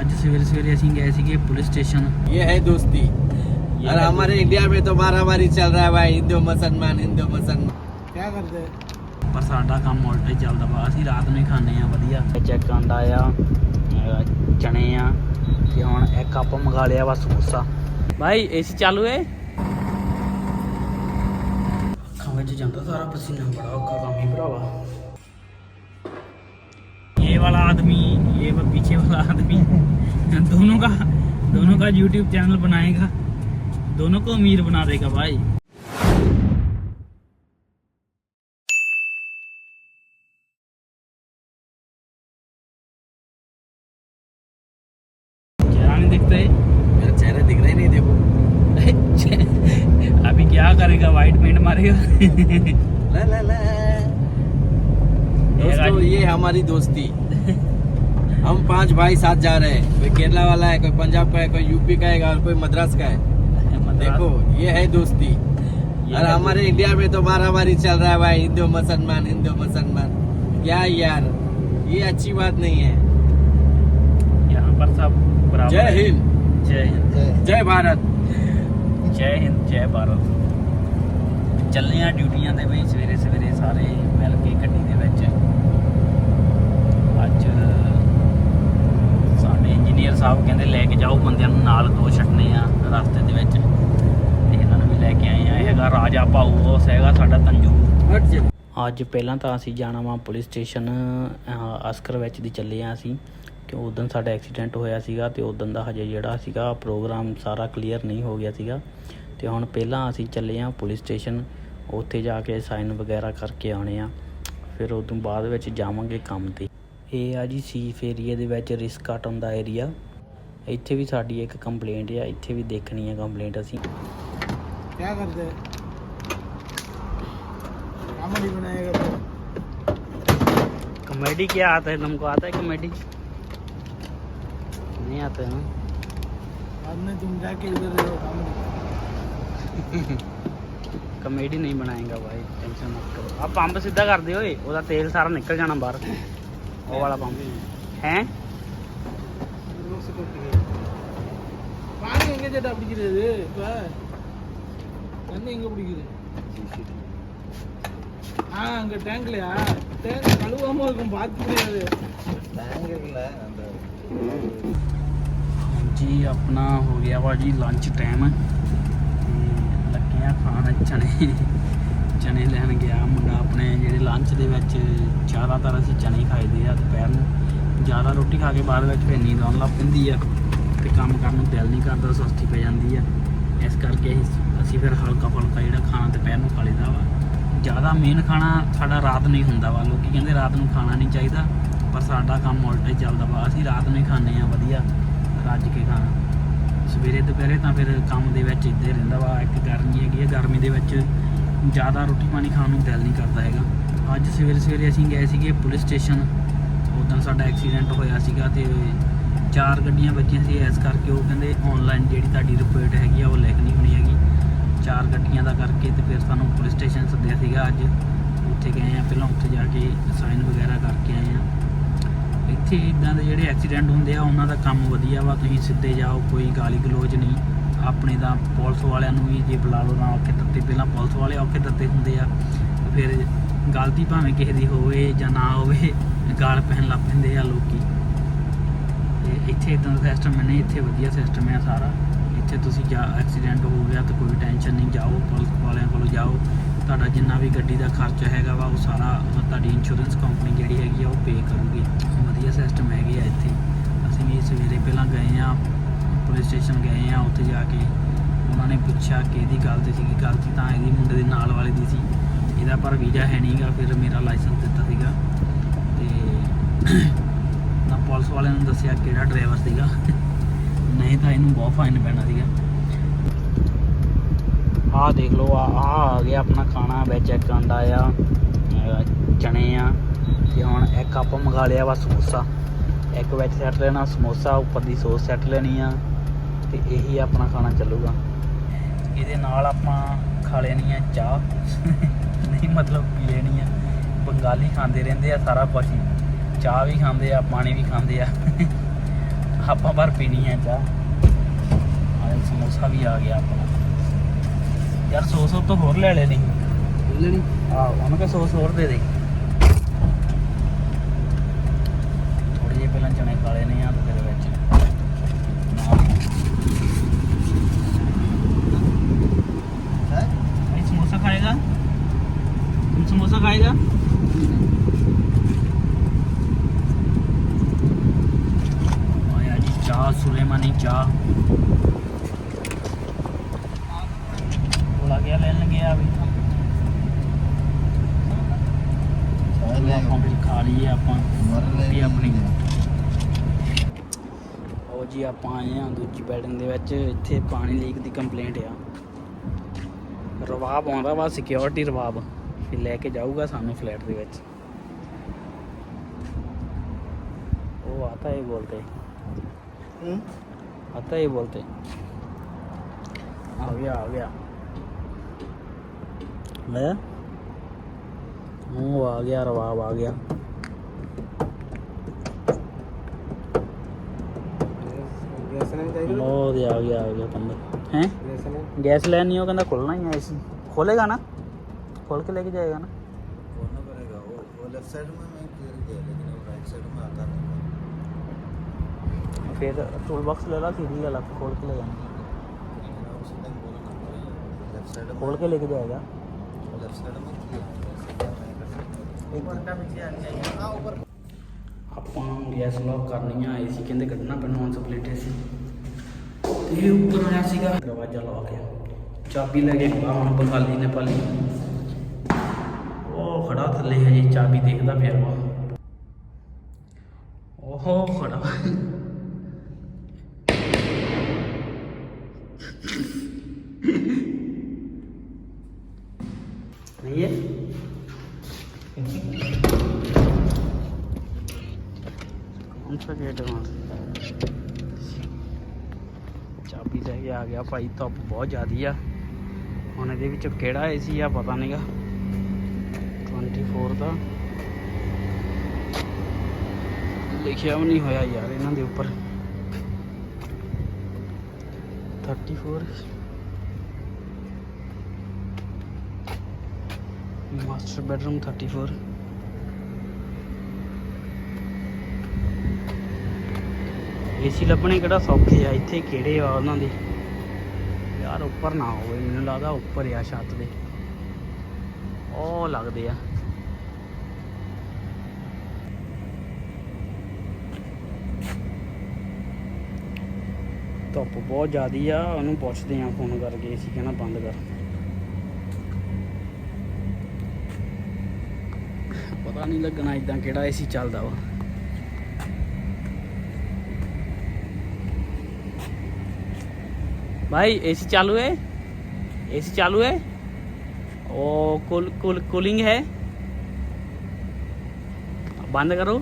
ਅੱਜ ਸਵੇਰੇ ਸਵੇਰੇ ਅਸੀਂ ਗਏ ਸੀਗੇ ਪੁਲਿਸ ਸਟੇਸ਼ਨ ये है दोस्ती और हमारे इंडिया में तो मारा मारी चल रहा है भाई हिंदू मुसलमान हिंदू मुसलमान क्या करते हैं ਪਰ ਸਾਡਾ ਕੰਮ ਉਲਟਾ ਹੀ ਚੱਲਦਾ ਵਾ ਅਸੀਂ ਰਾਤ ਨੂੰ ਹੀ ਖਾਂਦੇ ਆ ਵਧੀਆ ਚੈੱਕ ਆਂਦਾ ਆ ਅਹ ਚਣੇ ਆ ਤੇ ਹੁਣ ਇੱਕ ਕੱਪ ਮੰਗਾ ਲਿਆ ਵਾ ਸਮੋਸਾ ਭਾਈ ਏਸੀ ਚਾਲੂ ਹੈ ਅੱਖਾਂ ਵਿੱਚ ਜਾਂਦਾ ਸਾਰਾ ਪਸੀਨਾ ਬੜਾ ਔਖਾ ਕੰਮ ਹੀ ਭਰਾਵਾ ये वाला आदमी ये वो पीछे वाला आदमी दोनों का दोनों का यूट्यूब चैनल बनाएगा। दोनों को अमीर बना देगा भाई। चेहरा नहीं दिखता है मेरा चेहरा दिख रहा ही नहीं देखो। अभी क्या करेगा? वाइट पेंट मारेगा। ला ला ला। दोस्तों ये हमारी दोस्ती। हम पांच भाई साथ जा रहे हैं कोई केरला वाला है कोई पंजाब का है कोई यूपी का है और कोई मद्रास का है देखो ये है दोस्ती और हमारे इंडिया में तो मारा मारी चल रहा है भाई हिंदू मुसलमान हिंदू मुसलमान क्या यार ये अच्छी बात नहीं है यहाँ पर सब बराबर जय है। हिंद जय हिंद जय भारत ਜੈ ਹਿੰਦ ਜੈ ਭਾਰਤ ਚੱਲੇ ਆ ਡਿਊਟੀਆਂ ਤੇ ਬਈ ਸਵੇਰੇ ਸਵੇਰੇ ਸਾਰੇ ਮਿਲ ਕੇ ਗੱਡੀ ਦੇ ਵਿੱਚ ਅੱਜ ਸੀਨੀਅਰ ਸਾਹਿਬ ਕਹਿੰਦੇ ਲੈ ਕੇ ਜਾਓ ਬੰਦਿਆਂ ਨੂੰ ਨਾਲ ਦੋ ਛੱਡਨੇ ਆ ਰਸਤੇ ਦੇ ਵਿੱਚ। ਤੇ ਇਹਨਾਂ ਨੂੰ ਵੀ ਲੈ ਕੇ ਆਏ ਆ। ਇਹ ਹੈਗਾ ਰਾਜਾ ਭਾਊ ਉਸ ਹੈਗਾ ਸਾਡਾ ਤੰਜੂ। ਅੱਜ ਪਹਿਲਾਂ ਤਾਂ ਅਸੀਂ ਜਾਣਾ ਵਾ ਪੁਲਿਸ ਸਟੇਸ਼ਨ ਅਸਕਰ ਵਿੱਚ ਦੀ ਚੱਲੇ ਆ ਅਸੀਂ। ਕਿ ਉਦੋਂ ਸਾਡਾ ਐਕਸੀਡੈਂਟ ਹੋਇਆ ਸੀਗਾ ਤੇ ਉਦੋਂ ਦਾ ਹਜੇ ਜਿਹੜਾ ਸੀਗਾ ਪ੍ਰੋਗਰਾਮ ਸਾਰਾ ਕਲੀਅਰ ਨਹੀਂ ਹੋ ਗਿਆ ਸੀਗਾ। ਤੇ ਹੁਣ ਪਹਿਲਾਂ ਅਸੀਂ ਚੱਲੇ ਆ ਪੁਲਿਸ ਸਟੇਸ਼ਨ ਉੱਥੇ ਜਾ ਕੇ ਸਾਈਨ ਵਗੈਰਾ ਕਰਕੇ ਆਉਣੇ ਆ। ਫਿਰ ਉਦੋਂ ਬਾਅਦ ਵਿੱਚ ਜਾਵਾਂਗੇ ਕੰਮ ਤੇ। ਇਹ ਆ ਜੀ ਸੀਫ ਏਰੀਆ ਦੇ ਵਿੱਚ ਰਿਸਕ ਕਾਟਨ ਦਾ ਏਰੀਆ ਇੱਥੇ ਵੀ ਸਾਡੀ ਇੱਕ ਕੰਪਲੇਂਟ ਆ ਇੱਥੇ ਵੀ ਦੇਖਣੀ ਆ ਕੰਪਲੇਂਟ ਅਸੀਂ क्या करते हैं कॉमेडी बनाएगा तो कॉमेडी क्या आता है तुमको आता है कॉमेडी नहीं आता है ना बाद में तुम जाके इधर रहो कॉमेडी ਕਮੇਡੀ ਨਹੀਂ ਬਣਾਏਗਾ ਭਾਈ ਟੈਨਸ਼ਨ ਮਤ ਕਰੋ ਆ ਪੰਪ ਸਿੱਧਾ ਕਰ ਦਿਓ ਓਏ ਉਹਦਾ ਤੇਲ ਸਾਰਾ ਨਿਕਲ ਜਾਣਾ वो பாம்பு पंप हैं பாருங்க எங்க ஜெட்டா பிடிக்கிறது இப்ப தண்ணி எங்க பிடிக்குது ஆ அங்க டேங்க்லயா டேங்க் கழுவாம இருக்கும் பார்த்து முடியாது டேங்க் இல்ல அந்த जी अपना हो गया भाजी लंच टाइम लगे खाने चने ਚਨੇ ਲੈਣ ਗਿਆ, ਮੁੰਡਾ ਆਪਣੇ ਜਿਹੜੇ ਲੰਚ ਦੇ ਵਿੱਚ ਜ਼ਿਆਦਾਤਰ ਅਸੀਂ ਚਨੇ ਹੀ ਖਾਈਦੇ ਆ ਦੁਪਹਿਰ ਨੂੰ। ਜ਼ਿਆਦਾ ਰੋਟੀ ਖਾ ਕੇ ਬਾਅਦ ਵਿੱਚ ਫਿਰ ਨੀਂਦ ਆਉਣ ਲੱਗ ਪੈਂਦੀ ਆ ਤੇ ਕੰਮ ਕਰਨ ਨੂੰ ਦਿਲ ਨਹੀਂ ਕਰਦਾ, ਸੁਸਤੀ ਪੈ ਜਾਂਦੀ ਆ। ਇਸ ਕਰਕੇ ਅਸੀਂ ਫਿਰ ਹਲਕਾ ਫੁਲਕਾ ਜਿਹੜਾ ਖਾਣਾ ਦੁਪਹਿਰ ਨੂੰ ਖਾ ਲਈਦਾ ਵਾ। ਜ਼ਿਆਦਾ ਮੇਨ ਖਾਣਾ ਸਾਡਾ ਰਾਤ ਨੂੰ ਹੀ ਹੁੰਦਾ ਵਾ। ਲੋਕੀ ਕਹਿੰਦੇ ਰਾਤ ਨੂੰ ਖਾਣਾ ਨਹੀਂ ਚਾਹੀਦਾ, ਪਰ ਸਾਡਾ ਕੰਮ ਉਲਟਾ ਹੀ ਚੱਲਦਾ ਵਾ। ਅਸੀਂ ਰਾਤ ਨੂੰ ਹੀ ਖਾਂਦੇ ਆ ਵਧੀਆ, ਰੱਜ ਕੇ ਖਾਣਾ। ਸਵੇਰੇ ਦੁਪਹਿਰੇ ਤਾਂ ਫਿਰ ਕੰਮ ਦੇ ਵਿੱਚ ਇੱਦਾਂ ਹੀ ਰਹਿੰਦਾ ਵਾ। ਇੱਕ ਗਰਮੀ ਹੈਗੀ ਆ, ਗਰਮੀ ਦੇ ਵਿੱਚ ਜ਼ਿਆਦਾ ਰੋਟੀ ਪਾਣੀ ਖਾਣ ਨੂੰ ਦਿਲ ਨਹੀਂ ਕਰਦਾ ਹੈਗਾ। ਅੱਜ ਸਵੇਰੇ ਸਵੇਰੇ ਅਸੀਂ ਗਏ ਸੀਗੇ ਪੁਲਿਸ ਸਟੇਸ਼ਨ। ਉਦੋਂ ਸਾਡਾ ਐਕਸੀਡੈਂਟ ਹੋਇਆ ਸੀਗਾ ਤੇ ਚਾਰ ਗੱਡੀਆਂ ਵੱਜੀਆਂ ਸੀ। ਇਸ ਕਰਕੇ ਉਹ ਕਹਿੰਦੇ ਆਨਲਾਈਨ ਜਿਹੜੀ ਤੁਹਾਡੀ ਰਿਪੋਰਟ ਹੈਗੀ ਆ, ਉਹ ਲਿਖਣੀ ਹੋਣੀ ਹੈਗੀ। ਚਾਰ ਗੱਡੀਆਂ ਦਾ ਕਰਕੇ ਤੇ ਫਿਰ ਸਾਨੂੰ ਪੁਲਿਸ ਸਟੇਸ਼ਨ ਸੱਦਿਆ ਸੀਗਾ ਅੱਜ। ਉੱਥੇ ਗਏ ਆ, ਪਹਿਲਾਂ ਉੱਥੇ ਜਾ ਕੇ ਸਾਈਨ ਵਗੈਰਾ ਕਰਕੇ ਆਏ ਆ। ਇੱਥੇ ਇਦਾਂ ਦੇ ਜਿਹੜੇ ਐਕਸੀਡੈਂਟ ਹੁੰਦੇ ਆ, ਉਹਨਾਂ ਦਾ ਕੰਮ ਵਧੀਆ ਵਾ। ਤੁਸੀਂ ਸਿੱਧੇ ਜਾਓ, ਕੋਈ ਗਾਲੀ ਗਲੋਚ ਨਹੀਂ। ਆਪਣੇ ਤਾਂ ਪੁਲਿਸ ਵਾਲਿਆਂ ਨੂੰ ਵੀ ਜੇ ਬੁਲਾ ਲਓ ਤਾਂ ਔਖੇ ਦਿੱਤੇ ਪਹਿਲਾਂ ਪੁਲਿਸ ਵਾਲੇ ਔਖੇ ਤੱਤੇ ਹੁੰਦੇ ਆ, ਫਿਰ ਗਲਤੀ ਭਾਵੇਂ ਕਿਸੇ ਦੀ ਹੋਵੇ ਜਾਂ ਨਾ ਹੋਵੇ, ਗਾਲ ਪਹਿਨ ਲੱਗ ਪੈਂਦੇ ਆ ਲੋਕੀ। ਤੇ ਇੱਥੇ ਇਦਾਂ ਦਾ ਸਿਸਟਮ ਨਹੀਂ, ਇੱਥੇ ਵਧੀਆ ਸਿਸਟਮ ਹੈ ਸਾਰਾ। ਇੱਥੇ ਤੁਸੀਂ ਜਾ ਐਕਸੀਡੈਂਟ ਹੋ ਗਿਆ ਤਾਂ ਕੋਈ ਟੈਨਸ਼ਨ ਨਹੀਂ, ਜਾਓ, ਪੁਲਿਸ ਵਾਲਿਆਂ ਕੋਲ ਜਾਓ। ਤੁਹਾਡਾ ਜਿੰਨਾ ਵੀ ਗੱਡੀ ਦਾ ਖਰਚਾ ਹੈਗਾ ਵਾ, ਉਹ ਸਾਰਾ ਤੁਹਾਡੀ ਇੰਸ਼ੋਰੈਂਸ ਕੰਪਨੀ ਜਿਹੜੀ ਹੈਗੀ ਆ, ਉਹ ਪੇ ਕਰੂਗੀ। ਵਧੀਆ ਸਿਸਟਮ ਹੈਗੇ ਆ ਇੱਥੇ। ਅਸੀਂ ਵੀ ਸਵੇਰੇ ਪਹਿਲਾਂ ਗਏ ਆ ਪੁਲਿਸ ਸਟੇਸ਼ਨ ਗਏ ਆ, ਉੱਥੇ ਜਾ ਕੇ ਉਹਨਾਂ ਨੇ ਪੁੱਛਿਆ ਕਿ ਇਹਦੀ ਗਲਤੀ ਸੀਗੀ ਗਲਤੀ ਤਾਂ ਇਹਦੀ ਮੁੰਡੇ ਦੇ ਨਾਲ ਵਾਲੇ ਦੀ ਸੀ। ਇਹਦਾ ਪਰ ਵੀਜ਼ਾ ਹੈ ਨਹੀਂਗਾ ਫਿਰ ਮੇਰਾ ਲਾਇਸੈਂਸ ਦਿੱਤਾ ਸੀਗਾ। ਤੇ ਨਾ ਪੁਲਿਸ ਵਾਲਿਆਂ ਨੂੰ ਦੱਸਿਆ ਕਿਹੜਾ ਡਰਾਈਵਰ ਸੀਗਾ। ਨਹੀਂ ਤਾਂ ਇਹਨੂੰ ਬਹੁਤ ਫਾਈਨ ਪੈਣਾ ਸੀਗਾ। ਆਹ ਦੇਖ ਲਓ ਆ ਆ ਆ ਗਿਆ ਆਪਣਾ ਖਾਣਾ ਵਿੱਚ, ਇੱਕ ਆਂਡਾ ਆ ਚਣੇ ਆ, ਤੇ ਹੁਣ ਇੱਕ ਆਪਾਂ ਮੰਗਾ ਲਿਆ ਵਾ ਸਮੋਸਾ। ਇੱਕ ਵਿੱਚ ਸੈੱਟ ਲੈਣਾ, ਸਮੋਸਾ, ਉੱਪਰ ਦੀ ਸੌਸ ਸੈੱਟ ਲੈਣੀ ਆ। ਤੇ ਇਹੀ ਆਪਣਾ ਖਾਣਾ ਚੱਲੂਗਾ। ਇਹਦੇ ਨਾਲ ਆਪਾਂ ਖਾ ਲੈਣੀ ਆ ਚਾਹ। ਨਹੀਂ ਮਤਲਬ ਪੀ ਲੈਣੀ ਆ। ਬੰਗਾਲੀ ਖਾਂਦੇ ਰਹਿੰਦੇ ਆ ਸਾਰਾ ਕੁਝ ਚਾਹ ਵੀ ਖਾਂਦੇ ਆ ਪਾਣੀ ਵੀ ਖਾਂਦੇ ਆ। ਆਪਾਂ ਪਰ ਪੀਣੀ ਹੈ ਚਾਹ। ਆਲੇ ਸਮੋਸਾ ਵੀ ਆ ਗਿਆ ਆਪਣਾ। ਯਾਰ ਸੌ ਸੌ ਤੋਂ ਹੋਰ ਲੈ ਲੈ ਨਹੀਂ लेनी ਆਹ ਉਹਨਾਂ ਕਾ ਸੌ ਸੌ ਹੋਰ ਦੇ ਦੇ। ਥੋੜੇ ਜਿਹੇ ਪਹਿਲਾਂ ਚਨੇ ਕਾਲੇ ਨੇ ਆ ਤੇ ਤੇਰੇ समोसा खाएगा तुम समोसा खाएगा आया जी चाह सुलेमानी चाह बोला गया लेने गया अभी ਆਪਾਂ ਵੀ ਖਾ ਲਈਏ ਆਪਾਂ ਵੀ ਆਪਣੀ ਉਹ ਜੀ ਆਪਾਂ ਆਏ ਆ ਦੂਜੀ ਬਿਲਡਿੰਗ ਦੇ ਵਿੱਚ ਇੱਥੇ ਪਾਣੀ ਲੀਕ ਦੀ ਕੰਪਲੇਂਟ ਆ ਰਵਾਬ ਆਉਂਦਾ ਵਾ ਸਿਕਿਉਰਿਟੀ ਰਵਾਬ ਫਿਰ ਲੈ ਕੇ ਜਾਊਗਾ ਸਾਨੂੰ ਫਲੈਟ ਦੇ ਵਿੱਚ ਉਹ ਆਤਾ ਹੈ ਬੋਲਤੇ आता है बोलते आ गया आ गया मैं वो आ गया रवाब आ गया ਉਹ ਤੇ ਆ ਗਿਆ ਆ ਗਿਆ ਕੰਦਰ ਹੈ ਗੈਸ ਲੈਣ ਨਹੀਂ ਉਹ ਕਹਿੰਦਾ ਖੁੱਲਣਾ ਹੀ ਹੈ ਸੀ ਖੋਲੇਗਾ ਨਾ खोल के लेके जाएगा ना खोलना पड़ेगा वो वो लेफ्ट साइड में मैं क्लियर किया लेकिन वो राइट साइड में आता नहीं फिर टूल बॉक्स ले ला सीधी वाला खोल के ले जाना लेकिन वो सीधा खोलना पड़ेगा लेफ्ट साइड में खोल के लेके जाएगा लेफ्ट साइड में किया हाँ ऊपर ਆਪਾਂ ਗੈਸ ਲੌਕ ਕਰਨੀ ਆ ਏਸੀ ਕਹਿੰਦੇ ਕੱਢਣਾ ਪੈਣਾ ਹੁਣ ਸਪਲਿਟ ਏਸੀ ਇਹ ਉੱਪਰ ਆਇਆ ਸੀਗਾ। ਦਰਵਾਜ਼ਾ ਲੌਕ ਆ। ਚਾਬੀ ਲੈ ਕੇ ਖੜਾ ਹੁਣ ਬਖਾਲੀ ਨੇ ਪਾਲੀ। ਉਹ ਖੜਾ ਥੱਲੇ ਹਜੇ, ਚਾਬੀ ਦੇਖਦਾ ਪਿਆ ਵਾ। ਉਹ ਖੜਾ। ਆ ਗਿਆ ਭਾਈ, ਧੁੱਪ ਬਹੁਤ ਜ਼ਿਆਦੀ ਆ। ਹੁਣ ਇਹਦੇ ਵਿੱਚ ਕਿਹੜਾ ਏਸੀ ਆ ਪਤਾ ਨਹੀਂਗਾ 24 ਦਾ। ਲਿਖਿਆ ਵੀ ਨਹੀਂ ਹੋਇਆ ਯਾਰ ਇਹਨਾਂ ਦੇ ਉੱਪਰ। 34 ਮਾਸਟਰ ਬੈਡਰੂਮ 34 ਏਸੀ ਲੱਭਣੇ ਕਿਹੜਾ ਸੌਖੇ ਆ, ਇੱਥੇ ਕਿਹੜੇ ਆ ਉਹਨਾਂ ਦੇ? ਯਾਰ ਉੱਪਰ ਨਾ ਹੋਵੇ, ਮੈਨੂੰ ਲੱਗਦਾ ਉੱਪਰ ਆ ਛੱਤ ਦੇ। ਉਹ ਲੱਗਦੇ ਆ। ਧੁੱਪ ਬਹੁਤ ਜ਼ਿਆਦੀ ਆ, ਉਹਨੂੰ ਪੁੱਛਦੇ ਆ ਫੋਨ ਕਰਕੇ ਅਸੀਂ ਕਹਿੰਦਾ ਬੰਦ ਕਰ। ਪਤਾ ਨਹੀਂ ਲੱਗਣਾ ਇਦਾਂ ਕਿਹੜਾ ਏਸੀ ਚੱਲਦਾ ਵਾ। भाई एसी चालू है। एसी चालू है। ओ कूल कूल कूलिंग है। बंद करो।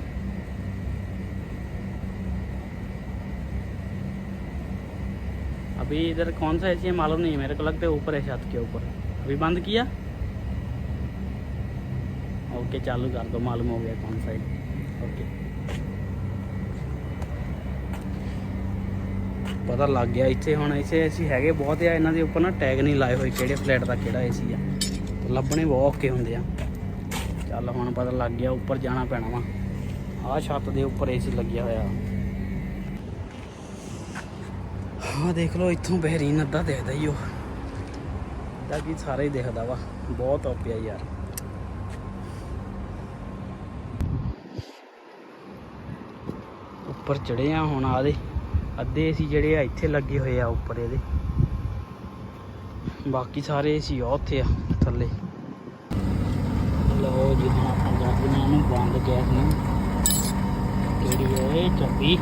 अभी इधर कौन सा एसी है मालूम नहीं है। मेरे को लगता है ऊपर है छत के ऊपर। अभी बंद किया। ओके चालू कर दो। मालूम हो गया कौन सा है। ओके ਪਤਾ ਲੱਗ ਗਿਆ। ਇੱਥੇ ਹੁਣ ਇੱਥੇ ਏਸੀ ਹੈਗੇ ਬਹੁਤ ਆ, ਇਹਨਾਂ ਦੇ ਉੱਪਰ ਨਾ ਟੈਗ ਨਹੀਂ ਲਾਏ ਹੋਏ ਕਿਹੜੇ ਫਲੈਟ ਦਾ ਕਿਹੜਾ ਏਸੀ ਆ। ਲੱਭਣੇ ਬਹੁਤ ਔਖੇ ਹੁੰਦੇ ਆ। ਚੱਲ ਹੁਣ ਪਤਾ ਲੱਗ ਗਿਆ, ਉੱਪਰ ਜਾਣਾ ਪੈਣਾ ਵਾ। ਆਹ ਛੱਤ ਦੇ ਉੱਪਰ ਏਸੀ ਲੱਗਿਆ ਹੋਇਆ। ਹਾਂ ਦੇਖ ਲਓ, ਇੱਥੋਂ ਬਹਿਰੀਨ ਅੱਧਾ ਦਿਖਦਾ ਹੀ ਉਹ। ਦਾ ਕੀ ਸਾਰੇ ਹੀ ਦਿਖਦਾ ਵਾ। ਬਹੁਤ ਔਪਿਆ ਯਾਰ। ਉੱਪਰ ਚੜੇ ਆ ਹੁਣ ਆਦੇ ਅੱਧੇ ਏਸੀ ਜਿਹੜੇ ਆ ਇੱਥੇ ਲੱਗੇ ਹੋਏ ਆ ਉੱਪਰ ਇਹਦੇ। ਬਾਕੀ ਸਾਰੇ ਏਸੀ ਆ ਉੱਥੇ ਆ, ਥੱਲੇ। ਲਓ ਜੀ ਆਪਾਂ ਕਰ ਦਿੰਦੇ ਹਾਂ ਬੰਦ ਗੈਸ ਨੂੰ। ਕਿਹੜੀ ਹੈ ਚਾਬੀ।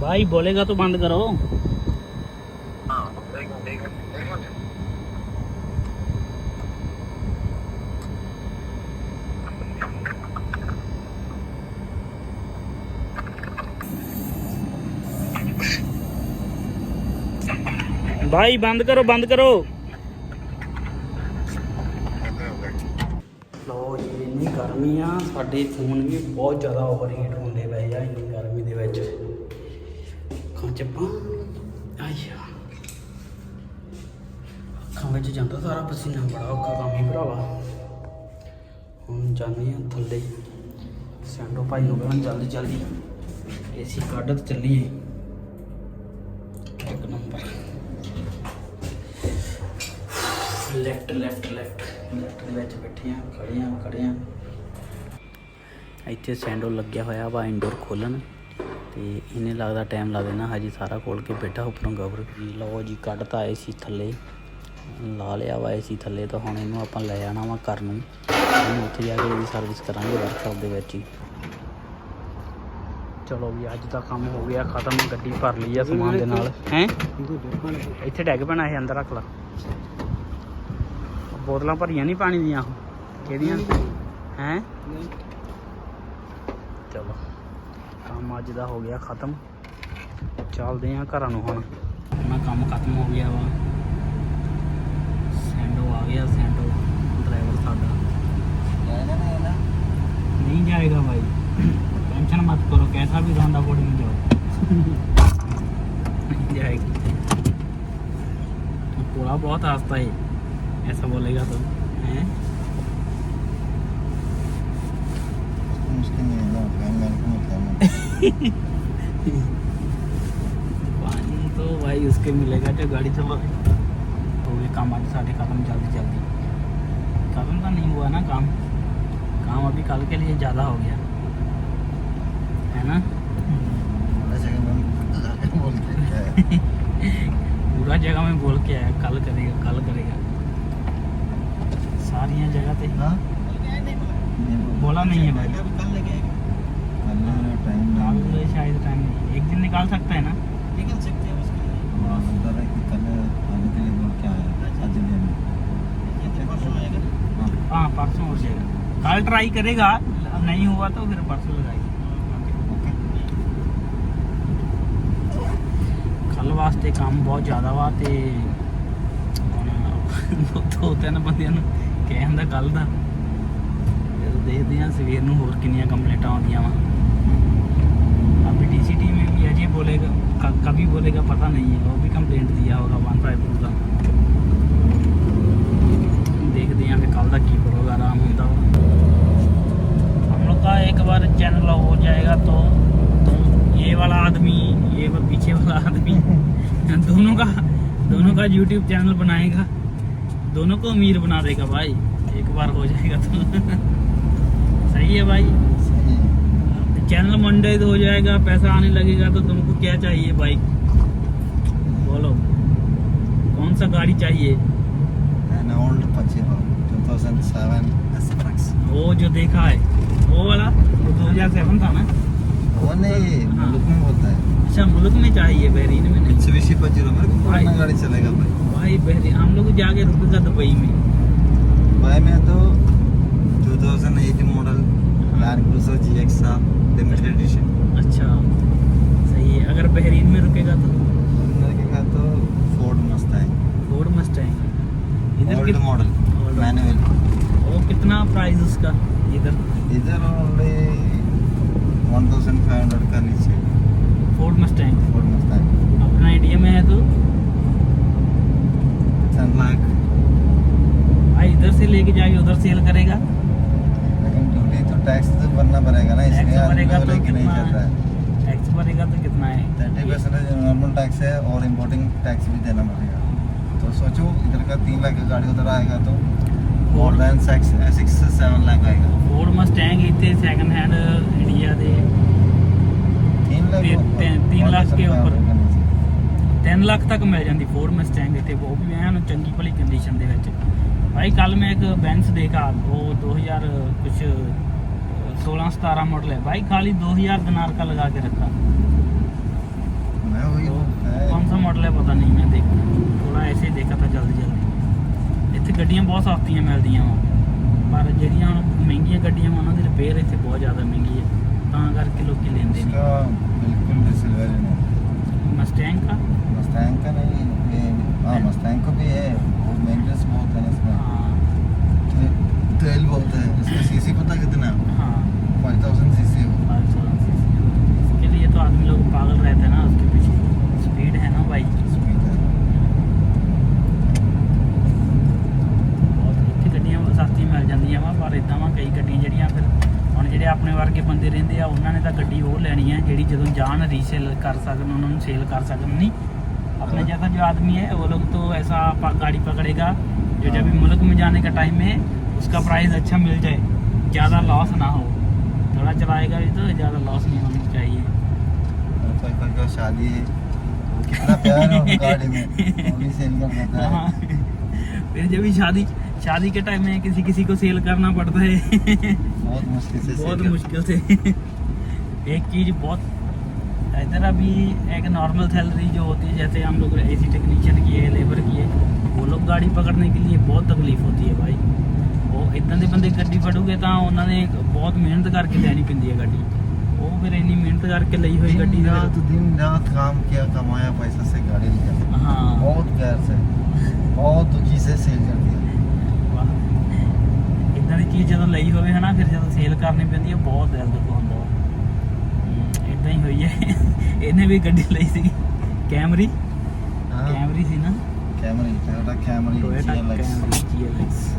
भाई बोलेगा तो बंद करो। भाई बंद करो बंद करो। इन गर्मी साढ़े फ़ोन भी बहुत ज़्यादा ओवरहीट होंगे पे इन्नी गर्मी के ਅੱਖਾਂ ਆਇਆ ਅੱਖਾਂ ਵਿੱਚ ਜਾਂਦਾ ਸਾਰਾ ਪਸੀਨਾ, ਬੜਾ ਔਖਾ ਕੰਮ ਹੀ ਭਰਾਵਾ। ਹੁਣ ਜਾਂਦੇ ਆ ਥੱਲੇ। ਸੈਂਡੋ ਭਾਈ ਹੋ ਗਿਆ ਹੁਣ ਜਲਦੀ ਜਲਦੀ। ਏਸੀ ਕੱਢ ਤੇ ਚੱਲੀਏ। ਇੱਕ number. Left left left. Left ਦੇ ਵਿੱਚ ਬੈਠੇ ਆ ਖੜੇ ਆ ਖੜੇ ਆ ਇੱਥੇ ਸੈਂਡੋ ਲੱਗਿਆ ਹੋਇਆ ਵਾ ਇੰਡੋਰ ਖੋਲਣ। ਤੇ ਇਹਨੇ ਲੱਗਦਾ ਟਾਈਮ ਲਾ ਦੇਣਾ। ਹਜੇ ਸਾਰਾ ਖੋਲ ਕੇ ਬੈਠਾ ਉੱਪਰੋਂ ਕਵਰ ਜੀ ਲਓ ਜੀ ਕੱਢਤਾ ਸੀ ਥੱਲੇ। ਲਾ ਲਿਆ ਵਾ ਏਸੀ ਥੱਲੇ ਤਾਂ ਹੁਣ ਇਹਨੂੰ ਆਪਾਂ ਲੈ ਜਾਣਾ ਵਾ ਕਰਨ ਨੂੰ। ਇਹਨੂੰ ਉੱਥੇ ਜਾ ਕੇ ਇਹਦੀ ਸਰਵਿਸ ਕਰਾਂਗੇ ਵਰਕਸ਼ਾਪ ਦੇ ਵਿੱਚ ਹੀ। ਚਲੋ ਵੀ ਅੱਜ ਦਾ ਕੰਮ ਹੋ ਗਿਆ, ਖਤਮ। ਗੱਡੀ ਭਰ ਲਈ ਆ ਸਮਾਨ ਦੇ ਨਾਲ। ਹੈ? ਇੱਥੇ ਡੈਗ ਪੈਣਾ ਇਹ, ਅੰਦਰ ਰੱਖ ਲਾ। ਬੋਤਲਾਂ ਭਰੀਆਂ ਨਹੀਂ ਪਾਣੀ ਦੀਆਂ ਉਹ? ਕਿਹਦੀਆਂ ਹੈ? ਚਲੋ। ਕੰਮ ਅੱਜ ਦਾ ਹੋ ਗਿਆ ਖਤਮ ਚੱਲਦੇ ਆ ਘਰਾਂ ਨੂੰ ਹੁਣ ਆਪਣਾ ਕੰਮ ਖਤਮ ਹੋ ਗਿਆ ਵਾ ਸੈਂਡੋ ਆ ਗਿਆ ਸੈਂਡੋ ਡਰਾਈਵਰ ਸਾਡਾ नहीं जाएगा भाई टेंशन मत करो कैसा भी रोंडा कोड में जाओ नहीं जाएगी थोड़ा बहुत रास्ता है ऐसा बोलेगा तो हैं पानी तो भाई उसके मिलेगा जो गाड़ी चला तो ये काम आज साढ़े खत्म जल्दी जल्दी खत्म तो नहीं हुआ ना काम काम अभी कल के लिए ज़्यादा हो गया है ना पूरा जगह में बोल के आया कल करेगा कल करेगा सारी जगह पे बोला नहीं है भाई कल शायद टाइम नहीं एक दिन निकाल सकता है ना हाँ परसों हो जाएगा कल ट्राई करेगा अब नहीं हुआ तो फिर परसों लगाएगी ਕੱਲ ਵਾਸਤੇ ਕੰਮ ਬਹੁਤ ਜ਼ਿਆਦਾ ਵਾ ਤੇ ਹੁਣ ਦੋ ਤਿੰਨ ਬੰਦਿਆਂ ਨੂੰ ਕਹਿ ਹੁੰਦਾ ਕੱਲ ਦਾ ਫਿਰ ਦੇਖਦੇ ਹਾਂ ਸਵੇਰ ਨੂੰ ਹੋਰ ਕਿੰਨੀਆਂ ਕੰਪਲੇਂਟਾਂ ਆਉਂਦੀਆਂ ਵਾ बोलेगा क- कभी बोलेगा पता नहीं है वो भी कंप्लेंट दिया होगा वन फाइव टू का देखते हैं फिर कल तक की होगा आराम होता हो हम लोग का एक बार चैनल हो जाएगा तो तो ये वाला आदमी ये वा- पीछे वाला आदमी दोनों का दोनों का यूट्यूब चैनल बनाएगा दोनों को अमीर बना देगा भाई एक बार हो जाएगा तो सही है भाई चैनल मंडे हो जाएगा पैसा आने लगेगा तो तुमको क्या चाहिए बाइक बोलो। कौन सा गाड़ी चाहिए? वो जो देखा है वो वाला वो 2007 था ना? वो नहीं मुल्क में बोलता है। अच्छा मुल्क में चाहिए बहरीन में नहीं। मित्सुबिशी मेरे को पुराना गाड़ी चलेगा भाई। भाई बहरीन हम लोग जाके रुकेगा दुबई में। भाई मैं तो 2008 model land cruiser GX limited edition अच्छा। सही है। अगर बहरीन में रुकेगा तो? लगेगा तो फोर्ड मस्टैंग फोर्ड मस्टैंग इधर ओल्ड मॉडल मैनुअल वो कितना प्राइस उसका? इधर? इधर ओनली 1500 का नीचे। फोर्ड मस्टैंग फोर्ड मस्टैंग अपना इंडिया में है तो? 10 लाख भाई इधर से लेके जाके उधर सेल करेगा? टैक्स तो भरना पड़ेगा ना टैक्स इसलिए आदमी भरेगा को तो लेके नहीं कितना चल रहा है टैक्स भरेगा तो कितना है थर्टी परसेंट नॉर्मल टैक्स है और इम्पोर्टिंग टैक्स भी देना पड़ेगा तो सोचो इधर का तीन लाख का गाड़ी उधर आएगा तो मोर देन सिक्स सिक्स से सेवन लाख आएगा ਫੋਰਡ ਮਸਟੈਂਗ ਇੱਥੇ ਸੈਕੰਡ ਹੈਂਡ ਇੰਡੀਆ ਦੇ तीन लाख तीन- ऊपर, तीन- तीन और लाख के सब ऊपर। का नीचे। 3 ਲੱਖ ਤੱਕ ਮਿਲ ਜਾਂਦੀ ਫੋਰਡ ਮਸਟੈਂਗ ਇੱਥੇ ਉਹ ਵੀ ਐਨ ਚੰਗੀ ਭਲੀ ਕੰਡੀਸ਼ਨ ਦੇ ਵਿੱਚ ਭਾਈ ਕੱਲ ਮੈਂ ਇੱਕ ਬੈਂਸ ਦੇਖਾ ਉਹ 2000 ਕੁਛ 16 17 ਮਾਡਲ है भाई खाली 2000 दिनार का लगा के रखा मैं वही तो है। कौन सा मॉडल है पता नहीं मैं देख थोड़ा ऐसे ही देखा था जल्दी जल्दी ਇੱਥੇ ਗੱਡੀਆਂ ਬਹੁਤ ਸਸਤੀਆਂ ਮਿਲਦੀਆਂ ਵਾ ਪਰ ਜਿਹੜੀਆਂ ਹੁਣ ਮਹਿੰਗੀਆਂ ਗੱਡੀਆਂ ਵਾ ਉਹਨਾਂ ਦੀ ਰਿਪੇਅਰ ਇੱਥੇ ਬਹੁਤ ਜ਼ਿਆਦਾ ਮਹਿੰਗੀ ਹੈ ਤਾਂ ਕਰਕੇ ਲੋਕੀ ਲੈਂਦੇ ਨਹੀਂ इसका बिल्कुल सिल्वर मस्टैंग का मस्टैंग का नहीं ये हाँ मस्टैंग को भी है वो मेंटेनेंस बहुत है इसमें हाँ ते- तेल बहुत है इसका सीसी पता कितना हाँ फाइव थाउजेंड सीसी है फाइव थाउजेंड सीसी इसके लिए तो आदमी लोग पागल रहते हैं ना उसके पीछे स्पीड है ना भाई स्पीड है ਬਹੁਤ ਇੱਥੇ ਗੱਡੀਆਂ ਸਸਤੀਆਂ ਮਿਲ ਜਾਂਦੀਆਂ ਵਾ ਪਰ ਇਦਾਂ ਵਾ ਕਈ ਗੱਡੀਆਂ ਜਿਹੜੀਆਂ ਫਿਰ ਹੁਣ ਜਿਹੜੇ ਆਪਣੇ ਵਰਗੇ ਬੰਦੇ ਰਹਿੰਦੇ ਆ ਉਹਨਾਂ ਨੇ ਤਾਂ ਗੱਡੀ ਉਹ ਲੈਣੀ ਹੈ ਜਿਹੜੀ ਜਦੋਂ ਜਾਣ ਰੀਸੇਲ ਕਰ ਸਕਣ ਉਹਨਾਂ ਨੂੰ ਸੇਲ ਕਰ ਸਕਣ नहीं अपने जैसा जो आदमी है वो लोग तो ऐसा प- गाड़ी पकड़ेगा जो जब भी मुल्क में जाने का टाइम है उसका प्राइस अच्छा मिल जाए ज़्यादा लॉस ना हो थोड़ा चलाएगा भी तो ज़्यादा लॉस नहीं होनी चाहिए। शादी कितना प्यार गाड़ी में। सेल है। हाँ। फिर जब भी शादी शादी के टाइम में किसी किसी को सेल करना पड़ता है। बहुत मुश्किल से बहुत मुश्किल से। एक चीज़ बहुत इधर अभी एक नॉर्मल सैलरी जो होती है जैसे हम लोग एसी टेक्नीशियन की है लेबर की है वो लोग गाड़ी पकड़ने के लिए बहुत तकलीफ़ होती है भाई। ਇਦਾਂ ਦੇ ਬੰਦੇ ਗੱਡੀ ਫੜੂਗੇ ਤਾਂ ਉਹਨਾਂ ਨੇ ਬਹੁਤ ਮਿਹਨਤ ਕਰਕੇ ਲੈਣੀ ਪੈਂਦੀ ਹੈ ਗੱਡੀ ਉਹ ਫਿਰ ਇੰਨੀ ਮਿਹਨਤ ਕਰਕੇ ਲਈ ਹੋਈ ਗੱਡੀ दिन ਦਾ रात दिन रात काम किया कमाया पैसा से गाड़ी लिया ਹਾਂ बहुत प्यार से बहुत दुखी से सेल कर दिया ਇਦਾਂ ਦੀ ਚੀਜ਼ ਜਦੋਂ ਲਈ ਹੋਵੇ ਹਨਾ ਫਿਰ ਜਦੋਂ ਸੇਲ ਕਰਨੀ ਪੈਂਦੀ ਹੈ ਬਹੁਤ ਦਿਲ ਦੁੱਖ ਹੁੰਦਾ ਵਾ ਇਦਾਂ ਹੀ ਹੋਈ ਹੈ ਇਹਨੇ ਵੀ ਗੱਡੀ ਲਈ ਸੀ ਕੈਮਰੀ हाँ ਕੈਮਰੀ ਸੀ ਨਾ Camry Toyota Camry Toyota GLX Camry GLX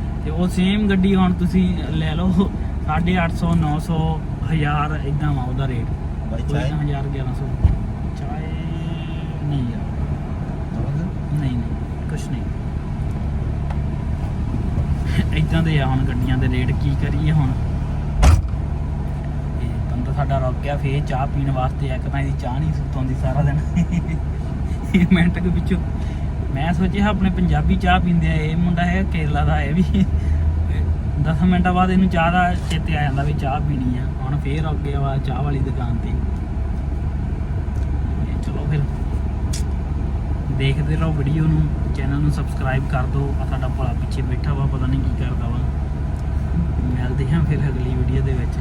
ਤੇ ਉਹ ਸੇਮ ਗੱਡੀ ਹੁਣ ਤੁਸੀਂ ਲੈ ਲਓ 850 900 1000 ਇਦਾਂ ਵਾ ਉਹਦਾ ਰੇਟ ਬਾਈ ਚਾਹੇ? 1000 1100 ਚਾਹੇ ਨਹੀਂ ਯਾਰ। ਨਹੀਂ ਨਹੀਂ ਕੁਛ ਨਹੀਂ। ਇਦਾਂ ਦੇ ਆ ਹੁਣ ਗੱਡੀਆਂ ਦੇ ਰੇਟ ਕੀ ਕਰੀਏ ਹੁਣ? ਤਾਂ ਸਾਡਾ ਰੁਕ ਗਿਆ ਫੇਰ ਚਾਹ ਪੀਣ ਵਾਸਤੇ ਇੱਕ ਤਾਂ ਇਹਦੀ ਚਾਹ ਨਹੀਂ ਸੁੱਤੋਂਦੀ ਸਾਰਾ ਦਿਨ। ਇਹ ਮਿੰਟ ਕੇ ਪਿੱਛੋਂ। ਮੈਂ ਸੋਚਿਆ ਆਪਣੇ ਪੰਜਾਬੀ ਚਾਹ ਪੀਂਦੇ ਆ, ਇਹ ਮੁੰਡਾ ਹੈ ਕੇਰਲਾ ਦਾ, ਇਹ ਵੀ। 10 ਮਿੰਟਾਂ ਬਾਅਦ ਇਹਨੂੰ ਚਾਹ ਦਾ ਚੇਤੇ ਆ ਜਾਂਦਾ ਵੀ ਚਾਹ ਪੀਣੀ ਆ। ਹੁਣ ਫੇਰ ਅੱਗੇ ਗਿਆ ਵਾ ਚਾਹ ਵਾਲੀ ਦੁਕਾਨ ਤੇ। ਚਲੋ ਫਿਰ ਦੇਖਦੇ ਰਹੋ ਵੀਡੀਓ ਨੂੰ ਚੈਨਲ ਨੂੰ ਸਬਸਕ੍ਰਾਈਬ ਕਰ ਦਿਓ। ਆ ਸਾਡਾ ਭਲਾ ਪਿੱਛੇ ਬੈਠਾ ਵਾ, ਪਤਾ ਨਹੀਂ ਕੀ ਕਰਦਾ ਵਾ। ਮਿਲਦੇ ਹਾਂ ਫਿਰ ਅਗਲੀ ਵੀਡੀਓ ਦੇ ਵਿੱਚ।